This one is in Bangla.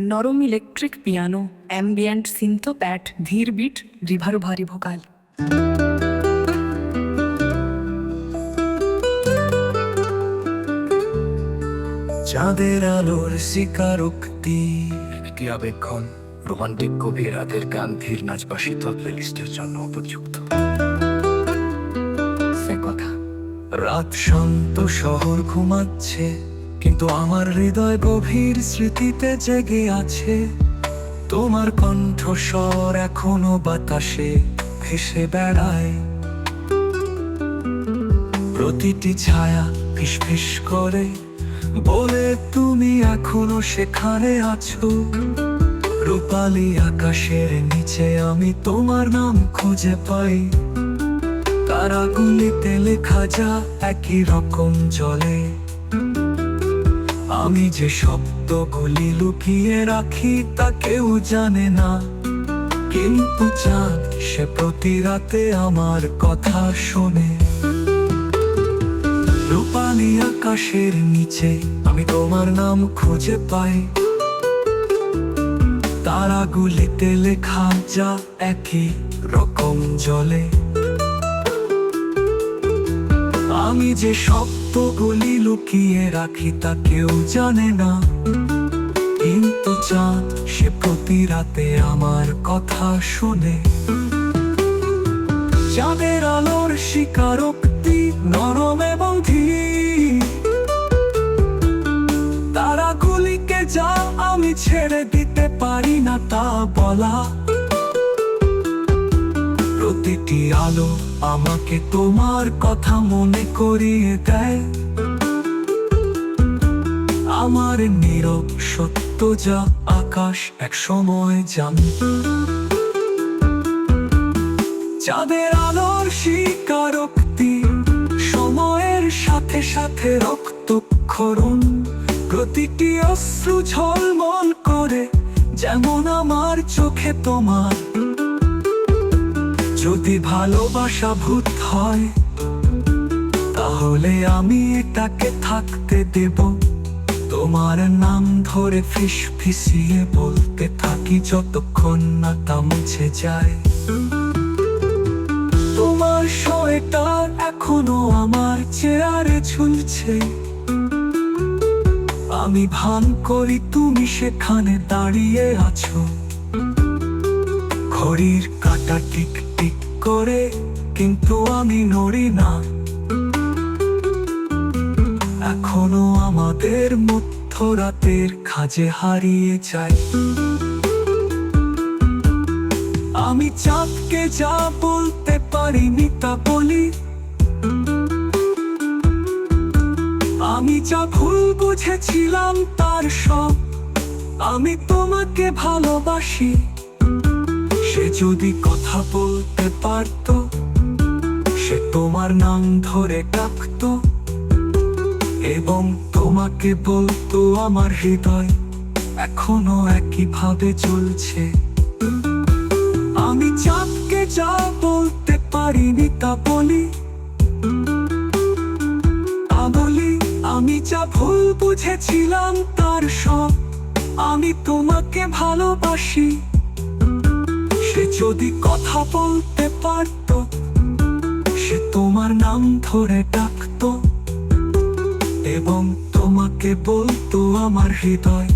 নরম electric piano ambient synth pad ধীর বিট রিভারো ভারী ভোকাল। চাঁদের আলোর স্বীকারোক্তি। একটি আবেক্ষণ? রোমান্টিক কবি রাতের গান ধীর নাচবাসিত প্লেলিস্টের জন্য উপযুক্ত। সে কথা। রাত শান্ত শহর ঘুমাচ্ছে। কিন্তু আমার হৃদয় গভীর স্মৃতিতে জেগে আছে। তোমার কণ্ঠস্বর এখনও বাতাসে ভেসে বেড়ায়। প্রতিটি ছায়া ফিসফিস করে, বলে তুমি এখনও সেখানে আছো। রূপালি আকাশের নিচে আমি তোমার নাম খুঁজে পাই। তারাগুলিতে লেখা যা একই রকম চলে আমি যে শব্দগুলি লুকিয়ে রাখি তা কেউ জানে না। কিন্তু চাঁদ সে প্রতি রাতে আমার কথা শোনে। রূপালি আকাশের নিচে আমি তোমার নাম খুঁজে পাই। তারাগুলিতে লেখা যা একই রকম জলে। আমি যে শব্দগুলি লুকিয়ে রাখি তা কেউ জানে না। কিন্তু চাঁদ সে প্রতি রাতে আমার কথা শুনে। চাঁদের আলোর স্বীকারোক্তি নরম এবং তারাগুলিকে যা আমি ছেড়ে দিতে পারি না তা বলা প্রতিটি আলো আমাকে তোমার কথা মনে করিয়ে দেয়। আমার নীরব সত্য যা আকাশ এক সময় জানত চাঁদের আলোর স্বীকারোক্তি, সময়ের সাথে সাথে রক্তক্ষরণ। প্রতিটি অশ্রু ঝলমল করে, যেমন আমার চোখে তোমার যদি ভালোবাসা ভূত হয়, তাহলে আমি এটাকে থাকতে দেব। তোমার নাম ধরে ফিস ফিসিয়ে বলতে থাকি যতক্ষণ না তা মুছে যায়। তোমার সোয়েটার এখনও আমার চেয়ারে ঝুলছে। আমি ভান করি তুমি সেখানে দাঁড়িয়ে আছো। ঘড়ির কাটা টিক টিক করে, কিন্তু আমি নড়ি না। এখনও আমাদের মধ্যরাতের খাজে হারিয়ে যায়। আমি চাঁদকে যা বলতে পারিনি তা বলি। আমি যা ভুল বুঝেছিলাম তার সব আমি তোমাকে ভালোবাসি। সে যদি কথা বলতে পারতো, সে তোমার নাম ধরে ডাকতো এবং তোমাকে বলতো, আমার হৃদয় এখনও একইভাবে চলছে। আমি চাঁদকে যা বলতে পারিনি তা বলি। বলি, আমি যা ভুল বুঝেছিলাম তার সব। আমি তোমাকে ভালোবাসি। যদি কথা বলতে পারত সে তোমার নাম ধরে ডাকত এবং তোমাকে বলতো আমার হৃদয়।